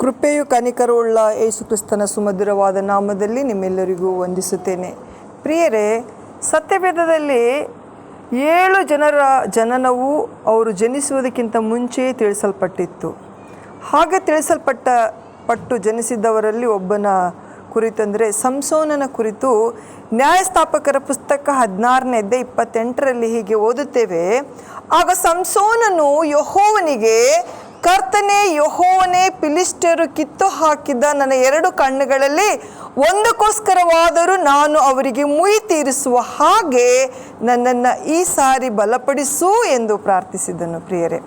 ಕೃಪೆಯು ಕನಿಕರವುಳ್ಳ ಯೇಸುಕ್ರಿಸ್ತನ ಸುಮಧುರವಾದ ನಾಮದಲ್ಲಿ ನಿಮ್ಮೆಲ್ಲರಿಗೂ ವಂದಿಸುತ್ತೇನೆ. ಪ್ರಿಯರೇ, ಸತ್ಯವೇದದಲ್ಲಿ ಏಳು ಜನರ ಜನನವು ಅವರು ಜನಿಸುವುದಕ್ಕಿಂತ ಮುಂಚೆಯೇ ತಿಳಿಸಲ್ಪಟ್ಟಿತ್ತು. ಹಾಗೆ ತಿಳಿಸಲ್ಪಟ್ಟ, ಪಟ್ಟು ಜನಿಸಿದವರಲ್ಲಿ ಒಬ್ಬನ ಕುರಿತಂದರೆ ಸಂಸೋನನ ಕುರಿತು ನ್ಯಾಯಸ್ಥಾಪಕರ ಪುಸ್ತಕ ಹದಿನಾರನೇದ್ದೆ ಇಪ್ಪತ್ತೆಂಟರಲ್ಲಿ ಹೀಗೆ ಓದುತ್ತೇವೆ. ಆಗ ಸಂಸೋನನು ಯಹೋವನಿಗೆ ಕರ್ತನೆ ಯಹೋವನೇ ಪಿಲಿಸ್ಟರು ಕಿತ್ತು ಹಾಕಿದ ನನ್ನ ಎರಡು ಕಣ್ಣುಗಳಲ್ಲಿ ಒಂದಕ್ಕೋಸ್ಕರವಾದರೂ ನಾನು ಅವರಿಗೆ ಮುಯಿ ತೀರಿಸುವ ಹಾಗೆ ನನ್ನನ್ನು ಈ ಸಾರಿ ಬಲಪಡಿಸು ಎಂದು ಪ್ರಾರ್ಥಿಸಿದನು ಪ್ರಿಯರೇ.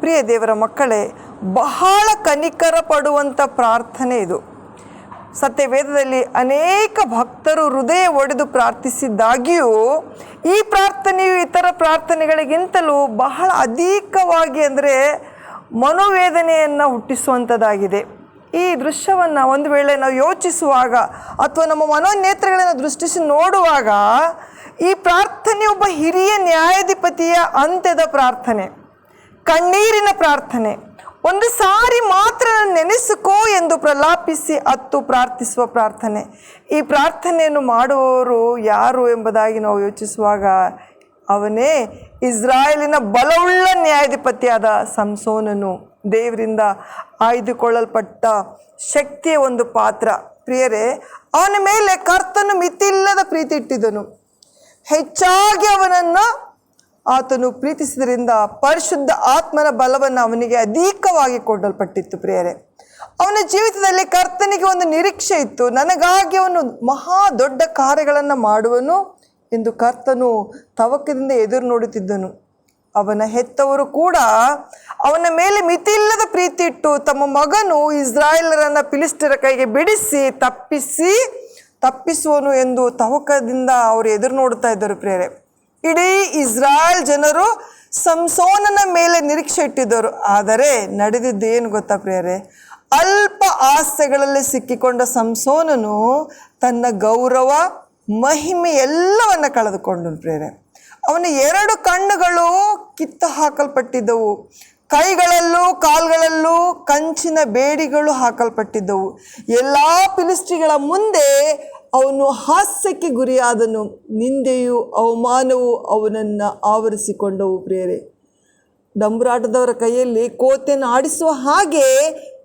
ಪ್ರಿಯ ದೇವರ ಮಕ್ಕಳೇ, ಬಹಳ ಕನಿಕರ ಪಡುವಂಥ ಪ್ರಾರ್ಥನೆ ಇದು. ಸತ್ಯವೇದದಲ್ಲಿ ಅನೇಕ ಭಕ್ತರು ಹೃದಯ ಒಡೆದು ಪ್ರಾರ್ಥಿಸಿದ್ದಾಗಿಯೂ ಈ ಪ್ರಾರ್ಥನೆಯು ಇತರ ಪ್ರಾರ್ಥನೆಗಳಿಗಿಂತಲೂ ಬಹಳ ಅಧಿಕವಾಗಿ ಅಂದರೆ ಮನೋವೇದನೆಯನ್ನು ಹುಟ್ಟಿಸುವಂಥದ್ದಾಗಿದೆ ಈ ದೃಶ್ಯವನ್ನು ಒಂದು ವೇಳೆ ನಾವು ಯೋಚಿಸುವಾಗ ಅಥವಾ ನಮ್ಮ ಮನೋನೇತ್ರಗಳನ್ನು ದೃಷ್ಟಿಸಿ ನೋಡುವಾಗ ಈ ಪ್ರಾರ್ಥನೆ ಒಬ್ಬ ಹಿರಿಯ ನ್ಯಾಯಾಧಿಪತಿಯ ಅಂತ್ಯದ ಪ್ರಾರ್ಥನೆ, ಕಣ್ಣೀರಿನ ಪ್ರಾರ್ಥನೆ, ಒಂದು ಸಾರಿ ಮಾತ್ರ ನೆನೆಸಿಕೋ ಎಂದು ಪ್ರಲಾಪಿಸಿ ಅತ್ತು ಪ್ರಾರ್ಥಿಸುವ ಪ್ರಾರ್ಥನೆ. ಈ ಪ್ರಾರ್ಥನೆಯನ್ನು ಮಾಡುವವರು ಯಾರು ಎಂಬುದಾಗಿ ನಾವು ಯೋಚಿಸುವಾಗ ಅವನೇ ಇಸ್ರಾಯೇಲಿನ ಬಲವುಳ್ಳ ನ್ಯಾಯಾಧಿಪತಿಯಾದ ಸಂಸೋನನು. ದೇವರಿಂದ ಆಯ್ದುಕೊಳ್ಳಲ್ಪಟ್ಟ ಶಕ್ತಿಯ ಒಂದು ಪಾತ್ರ. ಪ್ರಿಯರೇ, ಅವನ ಮೇಲೆ ಕರ್ತನು ಮಿತಿಯಿಲ್ಲದ ಪ್ರೀತಿ ಇಟ್ಟಿದ್ದನು ಹೆಚ್ಚಾಗಿ ಅವನನ್ನು ಆತನು ಪ್ರೀತಿಸಿದ್ರಿಂದ ಪರಿಶುದ್ಧ ಆತ್ಮನ ಬಲವನ್ನು ಅವನಿಗೆ ಅಧಿಕವಾಗಿ ಕೊಡಲ್ಪಟ್ಟಿತ್ತು ಪ್ರಿಯರೇ. ಅವನ ಜೀವಿತದಲ್ಲಿ ಕರ್ತನಿಗೆ ಒಂದು ನಿರೀಕ್ಷೆ ಇತ್ತು. ನನಗಾಗಿ ಅವನು ಮಹಾ ದೊಡ್ಡ ಕಾರ್ಯಗಳನ್ನು ಮಾಡುವನು. ಎಂದು ಕರ್ತನು ತವಕದಿಂದ ಎದುರು ನೋಡುತ್ತಿದ್ದನು. ಅವನ ಹೆತ್ತವರು ಕೂಡ ಅವನ ಮೇಲೆ ಮಿತಿಯಿಲ್ಲದ ಪ್ರೀತಿ ಇಟ್ಟು ತಮ್ಮ ಮಗನು ಇಸ್ರಾಯೇಲರನ್ನ ಫಿಲಿಸ್ಟರ ಕೈಗೆ ಬಿಡಿಸಿ ತಪ್ಪಿಸಿ ತಪ್ಪಿಸುವನು ಎಂದು ತವಕದಿಂದ ಅವರು ಎದುರು ನೋಡ್ತಾ ಇದ್ದರು ಪ್ರೇರೆ ಇಡೀ ಇಸ್ರಾಯೇಲ್ ಜನರು ಸಂಸೋನನ ಮೇಲೆ ನಿರೀಕ್ಷೆ ಇಟ್ಟಿದ್ದರು. ಆದರೆ ನಡೆದಿದ್ದೇನು ಗೊತ್ತಾ ಪ್ರೇರೆ ಅಲ್ಪ ಆಸೆಗಳಲ್ಲಿ ಸಿಕ್ಕಿಕೊಂಡ ಸಂಸೋನನು ತನ್ನ ಗೌರವ ಮಹಿಮೆ ಎಲ್ಲವನ್ನು ಕಳೆದುಕೊಂಡನು ಪ್ರೇರೆ ಅವನ ಎರಡು ಕಣ್ಣುಗಳು ಕಿತ್ತು ಹಾಕಲ್ಪಟ್ಟಿದ್ದವು. ಕೈಗಳಲ್ಲೂ ಕಾಲ್ಗಳಲ್ಲೂ ಕಂಚಿನ ಬೇಡಿಗಳು ಹಾಕಲ್ಪಟ್ಟಿದ್ದವು. ಎಲ್ಲ ಫಿಲಿಸ್ಟಿಗಳ ಮುಂದೆ ಅವನು ಹಾಸ್ಯಕ್ಕೆ ಗುರಿಯಾದನು. ನಿಂದೆಯು ಅವಮಾನವು ಅವನನ್ನು ಆವರಿಸಿಕೊಂಡವು ಪ್ರೇರೆ ಡಂಬರಾಟದವರ ಕೈಯಲ್ಲಿ ಕೋತೆಯನ್ನು ಆಡಿಸುವ ಹಾಗೆ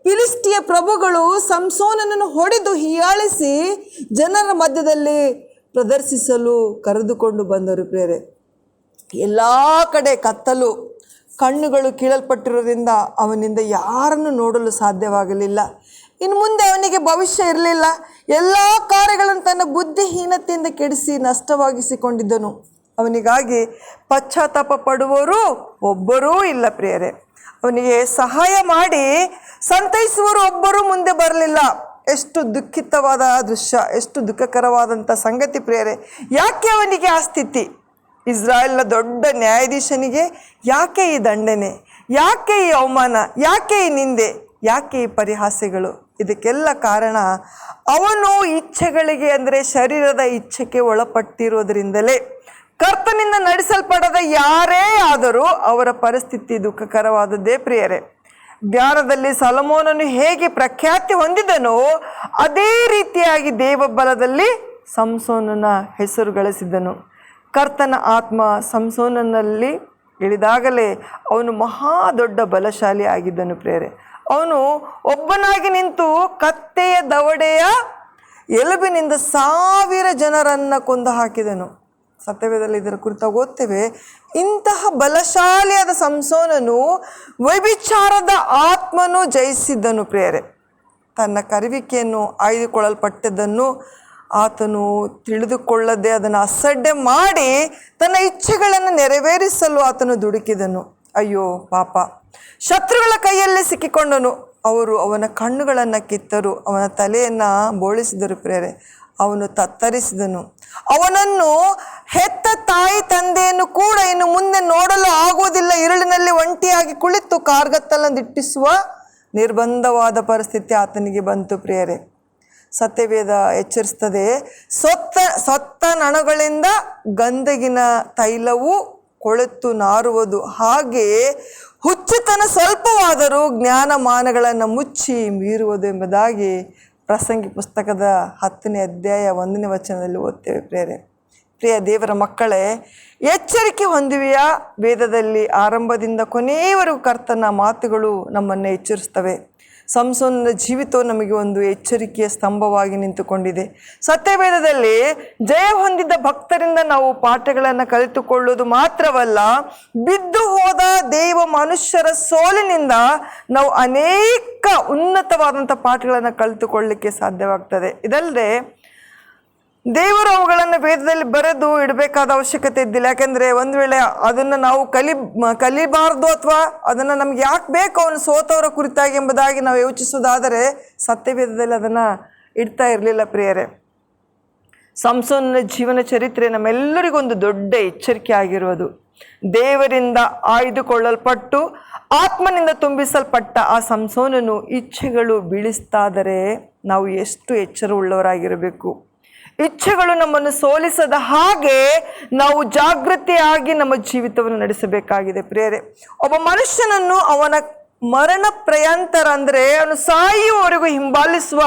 ಫಿಲಿಸ್ಟಿಯ ಪ್ರಭುಗಳು ಸಂಸೋನನನ್ನು ಹೊಡೆದು ಹೀಯಾಳಿಸಿ ಜನರ ಮಧ್ಯದಲ್ಲಿ ಪ್ರದರ್ಶಿಸಲು ಕರೆದುಕೊಂಡು ಬಂದರು ಪ್ರೇರೆ ಎಲ್ಲ ಕಡೆ ಕತ್ತಲು, ಕಣ್ಣುಗಳು ಕೀಳಲ್ಪಟ್ಟಿರೋದ್ರಿಂದ ಅವನಿಂದ ಯಾರನ್ನು ನೋಡಲು ಸಾಧ್ಯವಾಗಲಿಲ್ಲ. ಇನ್ನು ಮುಂದೆ ಅವನಿಗೆ ಭವಿಷ್ಯ ಇರಲಿಲ್ಲ. ಎಲ್ಲ ಕಾರ್ಯಗಳನ್ನು ತನ್ನ ಬುದ್ಧಿಹೀನತೆಯಿಂದ ಕೆಡಿಸಿ ನಷ್ಟವಾಗಿಸಿಕೊಂಡಿದ್ದನು. ಅವನಿಗಾಗಿ ಪಶ್ಚಾತ್ತಾಪ ಪಡುವವರು ಒಬ್ಬರೂ ಇಲ್ಲ ಪ್ರಿಯರೇ. ಅವನಿಗೆ ಸಹಾಯ ಮಾಡಿ ಸಂತೈಸುವರು ಒಬ್ಬರೂ ಮುಂದೆ ಬರಲಿಲ್ಲ. ಎಷ್ಟು ದುಃಖಿತವಾದ ದೃಶ್ಯ, ಎಷ್ಟು ದುಃಖಕರವಾದಂಥ ಸಂಗತಿ ಪ್ರಿಯರೇ. ಯಾಕೆ ಅವನಿಗೆ ಆ ಸ್ಥಿತಿ? ಇಸ್ರಾಯೇಲ್ನ ದೊಡ್ಡ ನ್ಯಾಯಾಧೀಶನಿಗೆ ಯಾಕೆ ಈ ದಂಡನೆ? ಯಾಕೆ ಈ ಅವಮಾನ? ಯಾಕೆ ಈ ನಿಂದೆ? ಯಾಕೆ ಈ ಪರಿಹಾಸ್ಯಗಳು? ಇದಕ್ಕೆಲ್ಲ ಕಾರಣ ಅವನು ಇಚ್ಛೆಗಳಿಗೆ ಅಂದರೆ ಶರೀರದ ಇಚ್ಛೆಗೆ ಒಳಪಟ್ಟಿರೋದ್ರಿಂದಲೇ ಕರ್ತನಿಂದ ನಡೆಸಲ್ಪಡದ ಯಾರೇ ಆದರೂ ಅವರ ಪರಿಸ್ಥಿತಿ ದುಃಖಕರವಾದದ್ದೇ ಪ್ರಿಯರೇ. ಜ್ಞಾನದಲ್ಲಿ ಸಲಮೋನನು ಹೇಗೆ ಪ್ರಖ್ಯಾತಿ ಹೊಂದಿದನೋ ಅದೇ ರೀತಿಯಾಗಿ ದೇವಬಲದಲ್ಲಿ ಸಂಸೋನನ ಹೆಸರು ಗಳಿಸಿದನು. ಕರ್ತನ ಆತ್ಮ ಸಂಸೋನನಲ್ಲಿ ಇಳಿದಾಗಲೇ ಅವನು ಮಹಾ ದೊಡ್ಡ ಬಲಶಾಲಿ ಆಗಿದ್ದನು ಪ್ರೇರೆ. ಅವನು ಒಬ್ಬನಾಗಿ ನಿಂತು ಕತ್ತೆಯ ದವಡೆಯ ಎಲುಬಿನಿಂದ ಸಾವಿರ ಜನರನ್ನು ಕೊಂದು ಹಾಕಿದನು. ಸತ್ಯವೇದಲ್ಲಿ ಇದರ ಕುರಿತಾಗಿ ಓದ್ತೇವೆ. ಇಂತಹ ಬಲಶಾಲಿಯಾದ ಸಂಸೋನನು ವ್ಯಭಿಚಾರದ ಆತ್ಮನು ಜಯಿಸಿದ್ದನು ಪ್ರೇರೆ ತನ್ನ ಕರುವಿಕೆಯನ್ನು ಆಯ್ದುಕೊಳ್ಳಲ್ಪಟ್ಟದ್ದನ್ನು ಆತನು ತಿಳಿದುಕೊಳ್ಳದೆ ಅದನ್ನು ಅಸಡ್ಡೆ ಮಾಡಿ ತನ್ನ ಇಚ್ಛೆಗಳನ್ನು ನೆರವೇರಿಸಲು ಆತನು ದುಡುಕಿದನು. ಅಯ್ಯೋ, ಪಾಪ. ಶತ್ರುಗಳ ಕೈಯಲ್ಲಿ ಸಿಕ್ಕಿಕೊಂಡನು. ಅವರು ಅವನ ಕಣ್ಣುಗಳನ್ನು ಕಿತ್ತರು. ಅವನ ತಲೆಯನ್ನು ಬೋಳಿಸಿದರು ಪ್ರೇರೆ ಅವನು ತತ್ತರಿಸಿದನು. ಅವನನ್ನು ಹೆತ್ತ ತಾಯಿ ತಂದೆಯನ್ನು ಕೂಡ ಇನ್ನು ಮುಂದೆ ನೋಡಲು ಆಗುವುದಿಲ್ಲ. ಇರುಳಿನಲ್ಲಿ ಒಂಟಿಯಾಗಿ ಕುಳಿತು ಕಾರ್ಗತ್ತಲನ್ನು ದಿಟ್ಟಿಸುವ ನಿರ್ಬಂಧವಾದ ಪರಿಸ್ಥಿತಿ ಆತನಿಗೆ ಬಂತು ಪ್ರಿಯರೇ. ಸತ್ಯವೇದ ಎಚ್ಚರಿಸ್ತದೆ, ಸೊತ್ತ ಸೊತ್ತ ನಣಗಳಿಂದ ಗಂಧಗಿನ ತೈಲವು ಕೊಳೆತು ನಾರುವುದು. ಹಾಗೆ ಹುಚ್ಚುತನ ಸ್ವಲ್ಪವಾದರೂ ಜ್ಞಾನಮಾನಗಳನ್ನು ಮುಚ್ಚಿ ಮೀರುವುದು ಎಂಬುದಾಗಿ ಪ್ರಸಂಗಿ ಪುಸ್ತಕದ ಹತ್ತನೇ ಅಧ್ಯಾಯ ಒಂದನೇ ವಚನದಲ್ಲಿ ಓದ್ತೇವೆ ಪ್ರೇರೆ ಪ್ರಿಯ ದೇವರ ಮಕ್ಕಳೇ, ಎಚ್ಚರಿಕೆ ಹೊಂದಿವೆಯಾ? ವೇದದಲ್ಲಿ ಆರಂಭದಿಂದ ಕೊನೆಯವರೆಗೂ ಕರ್ತನ ಮಾತುಗಳು ನಮ್ಮನ್ನು ಎಚ್ಚರಿಸ್ತವೆ ಸಂಸೋನ ಜೀವಿತವು ನಮಗೆ ಒಂದು ಎಚ್ಚರಿಕೆಯ ಸ್ತಂಭವಾಗಿ ನಿಂತುಕೊಂಡಿದೆ. ಸತ್ಯವೇದದಲ್ಲಿ ಜಯ ಹೊಂದಿದ್ದ ಭಕ್ತರಿಂದ ನಾವು ಪಾಠಗಳನ್ನು ಕಲಿತುಕೊಳ್ಳುವುದು ಮಾತ್ರವಲ್ಲ, ಬಿದ್ದು ಹೋದ ದೇವ ಮನುಷ್ಯರ ಸೋಲಿನಿಂದ ನಾವು ಅನೇಕ ಉನ್ನತವಾದಂಥ ಪಾಠಗಳನ್ನು ಕಲಿತುಕೊಳ್ಳಲಿಕ್ಕೆ ಸಾಧ್ಯವಾಗ್ತದೆ. ಇದಲ್ಲದೆ ದೇವರು ಅವುಗಳನ್ನು ವೇದದಲ್ಲಿ ಬರೆದು ಇಡಬೇಕಾದ ಅವಶ್ಯಕತೆ ಇದ್ದಿಲ್ಲ. ಯಾಕೆಂದರೆ ಒಂದು ವೇಳೆ ಅದನ್ನು ನಾವು ಕಲಿ, ಕಲಿಬಾರ್ದು ಅಥವಾ ಅದನ್ನು ನಮ್ಗೆ ಯಾಕೆ ಬೇಕು ಅವನು ಸೋತವರ ಕುರಿತಾಗಿ ಎಂಬುದಾಗಿ ನಾವು ಯೋಚಿಸೋದಾದರೆ ಸತ್ಯವೇದದಲ್ಲಿ ಅದನ್ನು ಇಡ್ತಾ ಇರಲಿಲ್ಲ ಪ್ರಿಯರೇ. ಸಂಸೋನ ಜೀವನ ಚರಿತ್ರೆ ನಮ್ಮೆಲ್ಲರಿಗೊಂದು ದೊಡ್ಡ ಎಚ್ಚರಿಕೆ ಆಗಿರುವುದು. ದೇವರಿಂದ ಆಯ್ದುಕೊಳ್ಳಲ್ಪಟ್ಟು, ಆತ್ಮನಿಂದ ತುಂಬಿಸಲ್ಪಟ್ಟ ಆ ಸಂಸೋನನು ಇಚ್ಛೆಗಳು ಬೀಳಿಸ್ತಾದರೆ ನಾವು ಎಷ್ಟು ಎಚ್ಚರವುಳ್ಳವರಾಗಿರಬೇಕು. ಇಚ್ಛೆಗಳು ನಮ್ಮನ್ನು ಸೋಲಿಸದ ಹಾಗೆ ನಾವು ಜಾಗೃತಿಯಾಗಿ ನಮ್ಮ ಜೀವಿತವನ್ನು ನಡೆಸಬೇಕಾಗಿದೆ ಪ್ರೇರೆ ಒಬ್ಬ ಮನುಷ್ಯನನ್ನು ಅವನ ಮರಣ ಪ್ರಯಾಂತರ ಅಂದರೆ ಅವನು ಸಾಯುವವರೆಗೂ ಹಿಂಬಾಲಿಸುವ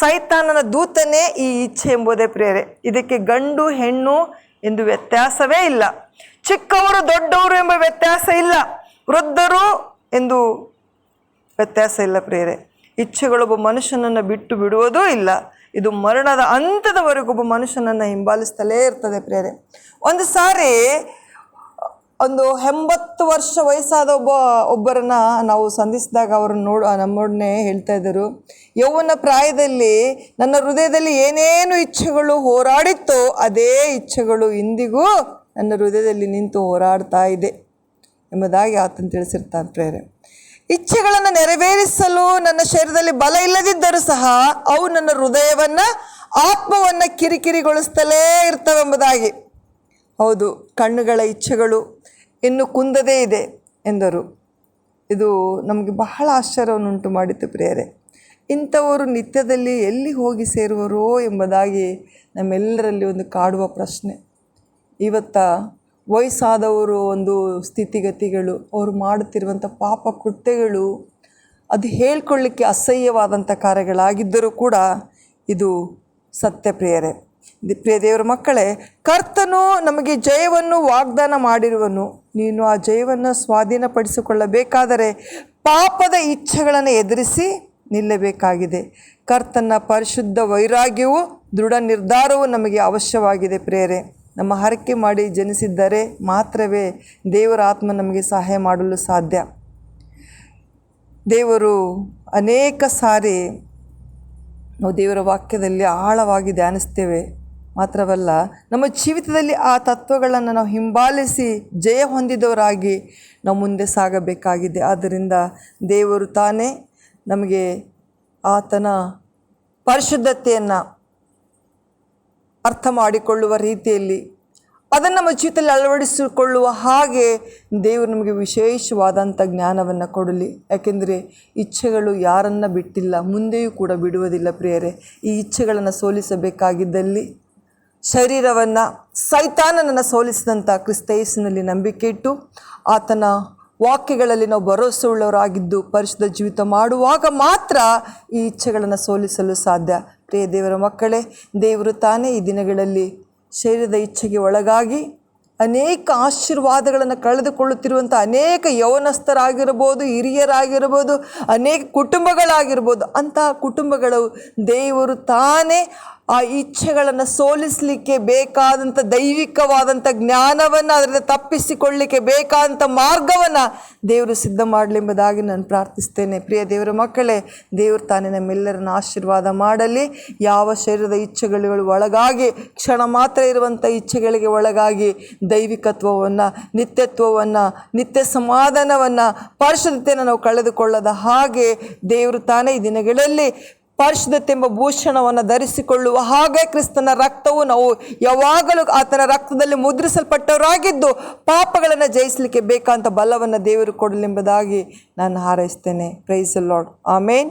ಸೈತಾನನ ದೂತನೇ ಈ ಇಚ್ಛೆ ಎಂಬುದೇ ಪ್ರೇರೆ ಇದಕ್ಕೆ ಗಂಡು, ಹೆಣ್ಣು ಎಂದು ವ್ಯತ್ಯಾಸವೇ ಇಲ್ಲ. ಚಿಕ್ಕವರು, ದೊಡ್ಡವರು ಎಂಬ ವ್ಯತ್ಯಾಸ ಇಲ್ಲ. ವೃದ್ಧರು ಎಂದು ವ್ಯತ್ಯಾಸ ಇಲ್ಲ ಪ್ರೇರೆ ಇಚ್ಛೆಗಳೊಬ್ಬ ಮನುಷ್ಯನನ್ನು ಬಿಟ್ಟು ಬಿಡುವುದೂ ಇಲ್ಲ. ಇದು ಮರಣದ ಹಂತದವರೆಗೂ ಒಬ್ಬ ಮನುಷ್ಯನನ್ನು ಹಿಂಬಾಲಿಸ್ತಲೇ ಇರ್ತದೆ ಪ್ರೇರೆ ಒಂದು ಸಾರಿ, ಒಂದು ಎಂಬತ್ತು ವರ್ಷ ವಯಸ್ಸಾದ ಒಬ್ಬ, ಒಬ್ಬರನ್ನ ನಾವು ಸಂಧಿಸಿದಾಗ ಅವರನ್ನು ನೋಡು, ನಮ್ಮೊಡನೆ ಹೇಳ್ತಾ ಇದ್ದರು, ಯೌವನ ಪ್ರಾಯದಲ್ಲಿ ನನ್ನ ಹೃದಯದಲ್ಲಿ ಏನೇನು ಇಚ್ಛೆಗಳು ಹೋರಾಡಿತ್ತೋ ಅದೇ ಇಚ್ಛೆಗಳು ಇಂದಿಗೂ ನನ್ನ ಹೃದಯದಲ್ಲಿ ನಿಂತು ಹೋರಾಡ್ತಾ ಇದೆ ಎಂಬುದಾಗಿ ಆತನ ತಿಳಿಸಿರ್ತಾನೆ ಪ್ರೇರೆ ಇಚ್ಛೆಗಳನ್ನು ನೆರವೇರಿಸಲು ನನ್ನ ಶರೀರದಲ್ಲಿ ಬಲ ಇಲ್ಲದಿದ್ದರೂ ಸಹ ಅವು ನನ್ನ ಹೃದಯವನ್ನ, ಆತ್ಮವನ್ನು ಕಿರಿಕಿರಿಗೊಳಿಸ್ತಲೇ ಇರ್ತವೆಂಬುದಾಗಿ. ಹೌದು, ಕಣ್ಣುಗಳ ಇಚ್ಛೆಗಳು ಇನ್ನು ಕುಂದದೇ ಇದೆ ಎಂದರು. ಇದು ನಮಗೆ ಬಹಳ ಆಶ್ಚರ್ಯವನ್ನುಂಟು ಮಾಡಿತು ಪ್ರಿಯರೇ. ಇಂಥವರು ನಿತ್ಯದಲ್ಲಿ ಎಲ್ಲಿ ಹೋಗಿ ಸೇರುವರೋ ಎಂಬುದಾಗಿ ನಮ್ಮೆಲ್ಲರಲ್ಲಿ ಒಂದು ಕಾಡುವ ಪ್ರಶ್ನೆ. ಇವತ್ತ ವಯಸ್ಸಾದವರು ಒಂದು ಸ್ಥಿತಿಗತಿಗಳು, ಅವರು ಮಾಡುತ್ತಿರುವಂಥ ಪಾಪ ಕೃತ್ಯಗಳು, ಅದು ಹೇಳ್ಕೊಳ್ಳಿಕ್ಕೆ ಅಸಹ್ಯವಾದಂಥ ಕಾರ್ಯಗಳಾಗಿದ್ದರೂ ಕೂಡ ಇದು ಸತ್ಯಪ್ರಿಯರೇ. ದಿ- ಪ್ರಿಯ ದೇವರ ಮಕ್ಕಳೇ, ಕರ್ತನು ನಮಗೆ ಜಯವನ್ನು ವಾಗ್ದಾನ ಮಾಡಿರುವನು. ನೀನು ಆ ಜಯವನ್ನು ಸ್ವಾಧೀನಪಡಿಸಿಕೊಳ್ಳಬೇಕಾದರೆ ಪಾಪದ ಇಚ್ಛೆಗಳನ್ನು ಎದುರಿಸಿ ನಿಲ್ಲಬೇಕಾಗಿದೆ. ಕರ್ತನ ಪರಿಶುದ್ಧ ವೈರಾಗ್ಯವು ದೃಢ ನಿರ್ಧಾರವು ನಮಗೆ ಅವಶ್ಯವಾಗಿದೆ ಪ್ರೇರೆ ನಮ್ಮ ಹರಕೆ ಮಾಡಿ ಜನಿಸಿದ್ದರೆ ಮಾತ್ರವೇ ದೇವರ ಆತ್ಮ ನಮಗೆ ಸಹಾಯ ಮಾಡಲು ಸಾಧ್ಯ. ದೇವರು ಅನೇಕ ಸಾರಿ ನಾವು ದೇವರ ವಾಕ್ಯದಲ್ಲಿ ಆಳವಾಗಿ ಧ್ಯಾನಿಸ್ತೇವೆ. ಮಾತ್ರವಲ್ಲ, ನಮ್ಮ ಜೀವಿತದಲ್ಲಿ ಆ ತತ್ವಗಳನ್ನು ನಾವು ಹಿಂಬಾಲಿಸಿ ಜಯ ಹೊಂದಿದವರಾಗಿ ನಾವು ಮುಂದೆ ಸಾಗಬೇಕಾಗಿದೆ. ಆದ್ದರಿಂದ ದೇವರು ತಾನೇ ನಮಗೆ ಆತನ ಪರಿಶುದ್ಧತೆಯನ್ನು ಅರ್ಥ ಮಾಡಿಕೊಳ್ಳುವ ರೀತಿಯಲ್ಲಿ ಅದನ್ನು ನಮ್ಮ ಜೀವಿತದಲ್ಲಿ ಅಳವಡಿಸಿಕೊಳ್ಳುವ ಹಾಗೆ ದೇವರು ನಮಗೆ ವಿಶೇಷವಾದಂಥ ಜ್ಞಾನವನ್ನು ಕೊಡಲಿ. ಯಾಕೆಂದರೆ ಇಚ್ಛೆಗಳು ಯಾರನ್ನು ಬಿಟ್ಟಿಲ್ಲ, ಮುಂದೆಯೂ ಕೂಡ ಬಿಡುವುದಿಲ್ಲ ಪ್ರಿಯರೇ. ಈ ಇಚ್ಛೆಗಳನ್ನು ಸೋಲಿಸಬೇಕಾಗಿದ್ದಲ್ಲಿ ಶರೀರವನ್ನು, ಸೈತಾನನನ್ನು ಸೋಲಿಸಿದಂಥ ಕ್ರಿಸ್ತಯಸ್ಸಿನಲ್ಲಿ ನಂಬಿಕೆ ಇಟ್ಟು ಆತನ ವಾಕ್ಯಗಳಲ್ಲಿ ನಾವು ಭರವಸೆ ಉಳ್ಳವರಾಗಿದ್ದು ಪರಿಶುದ್ಧ ಜೀವಿತ ಮಾಡುವಾಗ ಮಾತ್ರ ಈ ಇಚ್ಛೆಗಳನ್ನು ಸೋಲಿಸಲು ಸಾಧ್ಯ. ಪ್ರಿಯ ದೇವರ ಮಕ್ಕಳೇ, ದೇವರು ತಾನೇ ಈ ದಿನಗಳಲ್ಲಿ ಶರೀರದ ಇಚ್ಛೆಗೆ ಒಳಗಾಗಿ ಅನೇಕ ಆಶೀರ್ವಾದಗಳನ್ನು ಕಳೆದುಕೊಳ್ಳುತ್ತಿರುವಂಥ ಅನೇಕ ಯೌವನಸ್ಥರಾಗಿರ್ಬೋದು, ಹಿರಿಯರಾಗಿರ್ಬೋದು, ಅನೇಕ ಕುಟುಂಬಗಳಾಗಿರ್ಬೋದು, ಅಂತಹ ಕುಟುಂಬಗಳು ದೇವರು ತಾನೇ ಆ ಇಚ್ಛೆಗಳನ್ನು ಸೋಲಿಸಲಿಕ್ಕೆ ಬೇಕಾದಂಥ ದೈವಿಕವಾದಂಥ ಜ್ಞಾನವನ್ನು ಅದರಿಂದ ತಪ್ಪಿಸಿಕೊಳ್ಳಲಿಕ್ಕೆ ಬೇಕಾದಂಥ ಮಾರ್ಗವನ್ನು ದೇವರು ಸಿದ್ಧ ಮಾಡಲಿ ಎಂಬುದಾಗಿ ನಾನು ಪ್ರಾರ್ಥಿಸ್ತೇನೆ. ಪ್ರಿಯ ದೇವರ ಮಕ್ಕಳೇ, ದೇವರು ತಾನೇ ನಮ್ಮೆಲ್ಲರನ್ನು ಆಶೀರ್ವಾದ ಮಾಡಲಿ. ಯಾವ ಶರೀರದ ಇಚ್ಛೆಗಳು ಒಳಗಾಗಿ, ಕ್ಷಣ ಮಾತ್ರ ಇರುವಂಥ ಇಚ್ಛೆಗಳಿಗೆ ಒಳಗಾಗಿ ದೈವಿಕತ್ವವನ್ನು, ನಿತ್ಯತ್ವವನ್ನು, ನಿತ್ಯ ಸಮಾಧಾನವನ್ನು, ಪರಿಶುದ್ಧತೆಯನ್ನು ನಾವು ಕಳೆದುಕೊಳ್ಳದ ಹಾಗೆ ದೇವರು ತಾನೇ ಈ ದಿನಗಳಲ್ಲಿ ಪರಿಶುದ್ಧತೆ ಎಂಬ ಭೂಷಣವನ್ನು ಧರಿಸಿಕೊಳ್ಳುವ ಹಾಗೆ ಕ್ರಿಸ್ತನ ರಕ್ತವು ನಾವು ಯಾವಾಗಲೂ ಆತನ ರಕ್ತದಲ್ಲಿ ಮುದ್ರಿಸಲ್ಪಟ್ಟವರಾಗಿದ್ದು ಪಾಪಗಳನ್ನು ಜಯಿಸಲಿಕ್ಕೆ ಬೇಕಾದಂಥ ಬಲವನ್ನು ದೇವರು ಕೊಡಲೆಂಬುದಾಗಿ ನಾನು ಹಾರೈಸ್ತೇನೆ. ಪ್ರೈಸ್ ಲಾರ್ಡ್ ಆಮೇನ್